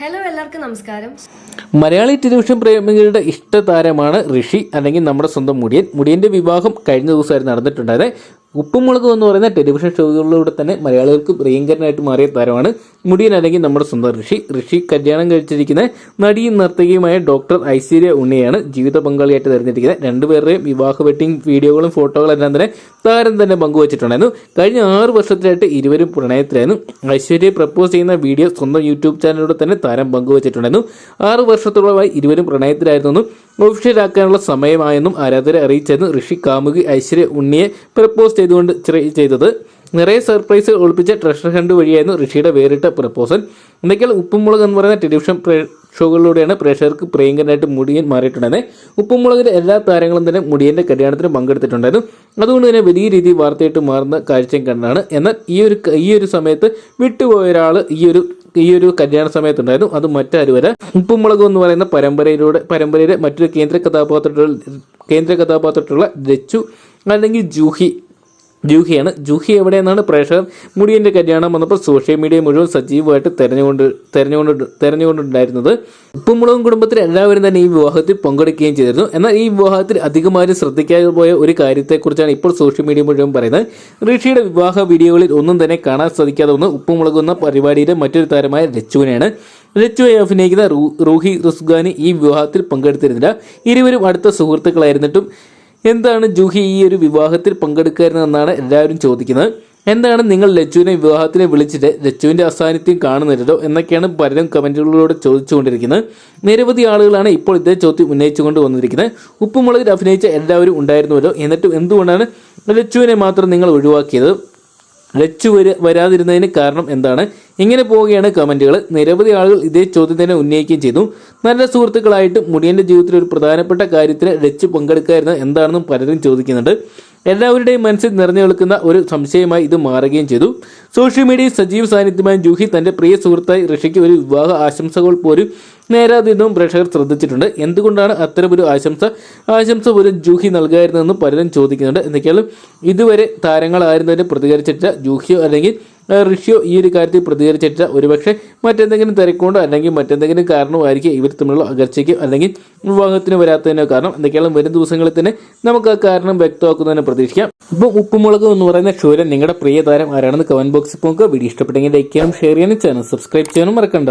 Hello എല്ലാവർക്കും നമസ്കാരം. Malayali television പ്രേമികളുടെ ഇഷ്ട താരമാണ് ഋഷി അല്ലെങ്കിൽ നമ്മുടെ സ്വന്തം മുടിയൻ. മുടിയന്റെ വിവാഹം കഴിഞ്ഞ ദിവസമായിരുന്നു നടന്നിട്ടുണ്ടായത്. ഉപ്പുമുളക് എന്ന് പറയുന്ന ടെലിവിഷൻ ഷോകളിലൂടെ തന്നെ മലയാളികൾക്ക് പ്രിയങ്കരനായിട്ട് മാറിയ താരമാണ് മുടിയൻ അല്ലെങ്കിൽ നമ്മുടെ സ്വന്തം ഋഷി. ഋഷി കല്യാണം കഴിച്ചിരിക്കുന്ന നടിയും നർത്തകിയുമായ ഡോക്ടർ ഐശ്വര്യ ഉണ്ണിയാണ് ജീവിത പങ്കാളിയായിട്ട് തിരഞ്ഞെടുക്കുന്നത് രണ്ടുപേരുടെയും വിവാഹ വെഡിങ് വീഡിയോകളും ഫോട്ടോകളും എല്ലാം തന്നെ താരം തന്നെ പങ്കുവച്ചിട്ടുണ്ടായിരുന്നു. കഴിഞ്ഞ ആറ് വർഷത്തിലായിട്ട് ഇരുവരും പ്രണയത്തിലായിരുന്നു. ഐശ്വര്യ പ്രപ്പോസ് ചെയ്യുന്ന വീഡിയോ സ്വന്തം യൂട്യൂബ് ചാനലിലൂടെ തന്നെ താരം പങ്കുവച്ചിട്ടുണ്ടായിരുന്നു. ആറ് വർഷത്തോളമായി ഇരുവരും പ്രണയത്തിലായിരുന്നു ഒഫീഷ്യലാക്കാനുള്ള സമയമായെന്നും ആരാധകരെ അറിയിച്ചായിരുന്നു ഋഷി കാമുകി ഐശ്വര്യ ഉണ്ണിയെ പ്രപ്പോസ് ചെയ്തുകൊണ്ട് ചെയ്തത്. നിറയെ സർപ്രൈസ് ഒളിപ്പിച്ച ട്രഷർ ഹണ്ട് വഴിയായിരുന്നു ഋഷിയുടെ വേറിട്ട പ്രപ്പോസൽ. എന്തൊക്കെയാൽ ഉപ്പുമുളക് എന്ന് പറയുന്ന ടെലിവിഷൻ ഷോകളിലൂടെയാണ് പ്രേക്ഷകർക്ക് പ്രിയങ്കരനായിട്ട് മുടിയൻ മാറിയിട്ടുണ്ടായിരുന്നത് ഉപ്പുമുളകിലെ എല്ലാ താരങ്ങളും തന്നെ മുടിയന്റെ കല്യാണത്തിന് പങ്കെടുത്തിട്ടുണ്ടായിരുന്നു. അതുകൊണ്ട് തന്നെ വലിയ രീതിയിൽ വാർത്തയായിട്ട് മാറുന്ന കാഴ്ചയും കണ്ടാണ്. എന്നാൽ ഈ ഒരു ഈ ഒരു സമയത്ത് വിട്ടുപോയ ഒരാൾ ഈ ഒരു ഈ ഒരു കല്യാണ സമയത്തുണ്ടായിരുന്നു. അത് മറ്റാരുവര ഉപ്പുമുളക് എന്ന് പറയുന്ന പരമ്പരയിലൂടെ പരമ്പരയിലെ മറ്റൊരു കേന്ദ്ര കഥാപാത്രത്തിലുള്ള കേന്ദ്ര കഥാപാത്രത്തിലുള്ള രച്ചു അല്ലെങ്കിൽ ജൂഹി ജൂഹിയാണ്. ജൂഹി എവിടെയെന്നാണ് പ്രേക്ഷകർ മുടിയന്റെ കല്യാണം വന്നപ്പോൾ സോഷ്യൽ മീഡിയ മുഴുവൻ സജീവമായിട്ട് തെരഞ്ഞുകൊണ്ട് തെരഞ്ഞുകൊണ്ട് തെരഞ്ഞുകൊണ്ടുണ്ടായിരുന്നത്. ഉപ്പുമുളകും കുടുംബത്തിൽ എല്ലാവരും തന്നെ ഈ വിവാഹത്തിൽ പങ്കെടുക്കുകയും ചെയ്തിരുന്നു. എന്നാൽ ഈ വിവാഹത്തിൽ അധികമാരും ശ്രദ്ധിക്കാതെ പോയ ഒരു കാര്യത്തെക്കുറിച്ചാണ് ഇപ്പോൾ സോഷ്യൽ മീഡിയ മുഴുവൻ പറയുന്നത്. ഋഷിയുടെ വിവാഹ വീഡിയോകളിൽ ഒന്നും തന്നെ കാണാൻ സാധിക്കാതെ ഒന്ന് ഉപ്പുമുളക് എന്ന പരിപാടിയിലെ മറ്റൊരു താരമായ രച്ചുവിനെയാണ്. രച്ചുവെ അഭിനയിക്കുന്ന റൂഹി റുസ്ഗാനി ഈ വിവാഹത്തിൽ പങ്കെടുത്തിരുന്നില്ല. ഇരുവരും അടുത്ത സുഹൃത്തുക്കളായിരുന്നിട്ടും എന്താണ് ജൂഹി ഈ ഒരു വിവാഹത്തിൽ പങ്കെടുക്കരുതെന്നാണ് എല്ലാവരും ചോദിക്കുന്നത്. എന്താണ് നിങ്ങൾ ലച്ചുവിനെ വിവാഹത്തിന് വിളിച്ചിട്ട് ലച്ചുവിന്റെ അസാന്നിധ്യം കാണുന്നില്ലല്ലോ എന്നൊക്കെയാണ് പലരും കമന്റുകളിലൂടെ ചോദിച്ചുകൊണ്ടിരിക്കുന്നത്. നിരവധി ആളുകളാണ് ഇപ്പോൾ ഇതേ ചോദ്യം ഉന്നയിച്ചുകൊണ്ട് വന്നിരിക്കുന്നത്. ഉപ്പുമുളകിൽ അഭിനയിച്ച എല്ലാവരും ഉണ്ടായിരുന്നുവല്ലോ എന്നിട്ടും എന്തുകൊണ്ടാണ് ലച്ചുവിനെ മാത്രം നിങ്ങൾ ഒഴിവാക്കിയത്? ലച്ചു വര വരാതിരുന്നതിന് കാരണം എന്താണ്? ഇങ്ങനെ പോവുകയാണ് കമന്റുകൾ നിരവധി ആളുകൾ ഇതേ ചോദ്യത്തിനെ ഉന്നയിക്കുകയും ചെയ്തു. നല്ല സുഹൃത്തുക്കളായിട്ട് മുടിയന്റെ ജീവിതത്തിൽ ഒരു പ്രധാനപ്പെട്ട കാര്യത്തിന് ലച്ചു പങ്കെടുക്കാതിരുന്ന എന്താണെന്നും പലരും ചോദിക്കുന്നുണ്ട്. എല്ലാവരുടെയും മനസ്സിൽ നിറഞ്ഞു നിൽക്കുന്ന ഒരു സംശയമായി ഇത് മാറുകയും ചെയ്തു. സോഷ്യൽ മീഡിയയിൽ സജീവ സാന്നിധ്യമായ ജൂഹി തന്റെ പ്രിയ സുഹൃത്തായി ഋഷിക്ക് ഒരു വിവാഹ ആശംസകൾ പോലും നേരാതിരുന്നതും പ്രേക്ഷകർ ശ്രദ്ധിച്ചിട്ടുണ്ട്. എന്തുകൊണ്ടാണ് അത്തരമൊരു ആശംസ? ആശംസ പോലും ജൂഹി നൽകായിരുന്നതെന്ന് പലരും ചോദിക്കുന്നുണ്ട്. എന്തൊക്കെയാലും ഇതുവരെ തന്നെ പ്രതികരിച്ചിട്ടില്ല. ജൂഹിയോ അല്ലെങ്കിൽ ഋഷിയോ ഈ ഒരു കാര്യത്തിൽ പ്രതികരിച്ചിട്ടില്ല. ഒരുപക്ഷെ മറ്റെന്തെങ്കിലും തിരക്കൊണ്ടോ അല്ലെങ്കിൽ മറ്റെന്തെങ്കിലും കാരണമായിരിക്കും ഇവർ തമ്മിലുള്ള അകർച്ചയ്ക്ക് അല്ലെങ്കിൽ വിവാഹത്തിന് വരാത്തതിനോ കാരണം എന്തൊക്കെയാണ് വരും ദിവസങ്ങളിൽ തന്നെ നമുക്ക് ആ കാരണം വ്യക്തമാക്കുന്നതിന് പ്രതീക്ഷിക്കാം. ഇപ്പോൾ ഉപ്പുമുളക് എന്ന് പറയുന്ന ക്ഷൂരൻ നിങ്ങളുടെ പ്രിയ താരം ആരാണെന്ന് കമന്റ് ബോക്സിൽ പോകുക വീഡിയോ ഇഷ്ടപ്പെട്ടെങ്കിൽ ലൈക്ക് ചെയ്യാനും ഷെയർ ചെയ്യാനും ചാനൽ സബ്സ്ക്രൈബ് ചെയ്യാനും മറക്കണ്ട.